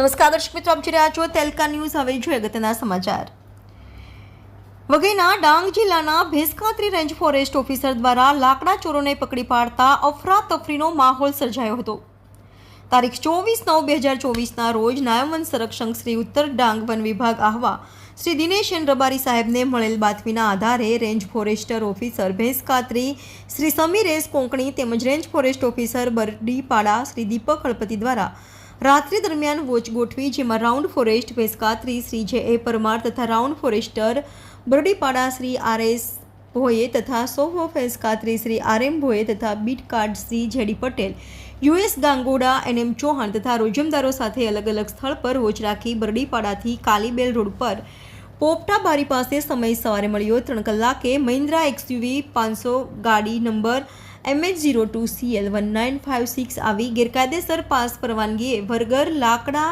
નમસ્કાર, દર્શક મિત્રો, આપ જોઈ રહ્યા છો તેલકા ન્યૂઝ. હવે જોઈએ અગત્યના સમાચાર. વઘઈના ડાંગ જિલ્લાના ભેંસકાત્રી રેન્જ ફોરેસ્ટ ઓફિસર દ્વારા લાકડા ચોરોને પકડી પાડતા અફરાતફરીનો માહોલ સર્જાયો હતો. તારીખ ચોવીસ નવ બે હજાર ચોવીસના રોજ નાયબ વન સંરક્ષક શ્રી ઉત્તર ડાંગ વન વિભાગ આહવા શ્રી દિનેશ એન રબારી સાહેબને મળેલ બાતમીના આધારે range forester officer Bhenskatri, Shri Samir S Konkani તેમજ range forest officer Bardipada, Shri Deepak Halpati દ્વારા રાત્રિ દરમિયાન વોચ ગોઠવી, જેમાં રાઉન્ડ ફોરેસ્ટ ભેંસકાત્રી શ્રી જે. એ. પરમાર તથા round forester Bardipada Shri R. S. Bhoye તથા staff of Shri R. M. Bhoye તથા beat guard Shri J D Patel U S Gangoda, N. M. Chauhan તથા રોજમદારો સાથે અલગ અલગ સ્થળ પર વોચ રાખી બરડીપાડાથી કાલીબેલ રોડ પર પોપટા બારી પાસે સમય સવારે મળ્યો. ત્રણ કલાકે મહિન્દ્રા એક્સયુવી પાંચસો ગાડી number MH zero two CL one nine five six આવી ગેરકાયદેસર પાસ પરવાનગીએ વરગર લાકડા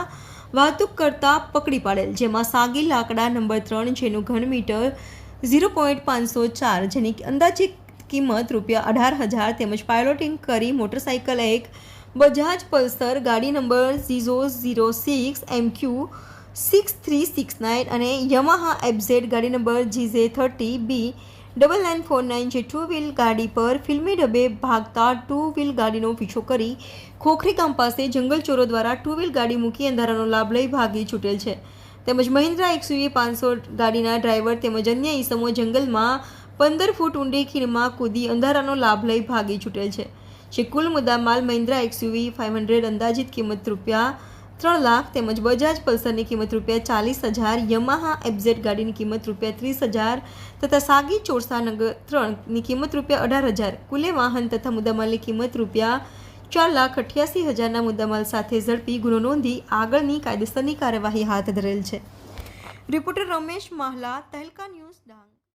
વાહતુક કરતા પકડી પાડેલ, જેમાં સાગી લાકડા નંબર ત્રણ જેનું ઘન મીટર ઝીરો પોઈન્ટ પાંચસો ચાર જેની અંદાજિત કિંમત રૂપિયા અઢાર હજાર તેમજ પાયલોટિંગ કરી મોટરસાઇકલ એક બજાજ પલ્સર ગાડી number GJ zero six MQ six three six nine અને યમાહા એફઝેડ ગાડી number GJ thirty B double nine four nine જે ટુ વ્હીલ ગાડી પર ફિલ્મી ડબે ભાગતા ટુ વ્હીલ ગાડીનો પીછો કરી ખોખરી ગામ પાસે જંગલ ચોરો દ્વારા ટુ વ્હીલ ગાડી મૂકી અંધારાનો લાભ લઈ ભાગી છૂટેલ છે. તેમજ મહિન્દ્રા એક્સયુવી પાંચસો ગાડીના ડ્રાઈવર તેમજ અન્ય ઈસમો જંગલમાં પંદર ફૂટ ઊંડી ખીણમાં કૂદી અંધારાનો લાભ લઈ ભાગી છૂટેલ છે. જે કુલ મુદ્દામાલ મહિન્દ્રા એક્સયુવી ફાઇવ હંડ્રેડ અંદાજિત કિંમત રૂપિયા ત્રણ લાખ તેમજ બજાજ પલ્સરની કિંમત રૂપિયા ચાલીસ હજાર, યમાહા એબઝેટ ગાડીની કિંમત રૂપિયા ત્રીસ હજાર તથા સાગી ચોરસા નગર ત્રણની કિંમત રૂપિયા અઢાર હજાર. કુલે વાહન તથા મુદ્દામાલની કિંમત રૂપિયા ચાર લાખ અઠ્યાસી હજારના મુદ્દામાલ સાથે ઝડપી ગુનો નોંધી આગળની કાયદેસરની કાર્યવાહી હાથ ધરેલ છે. Reporter Ramesh Mahla, Tehelka news Dang.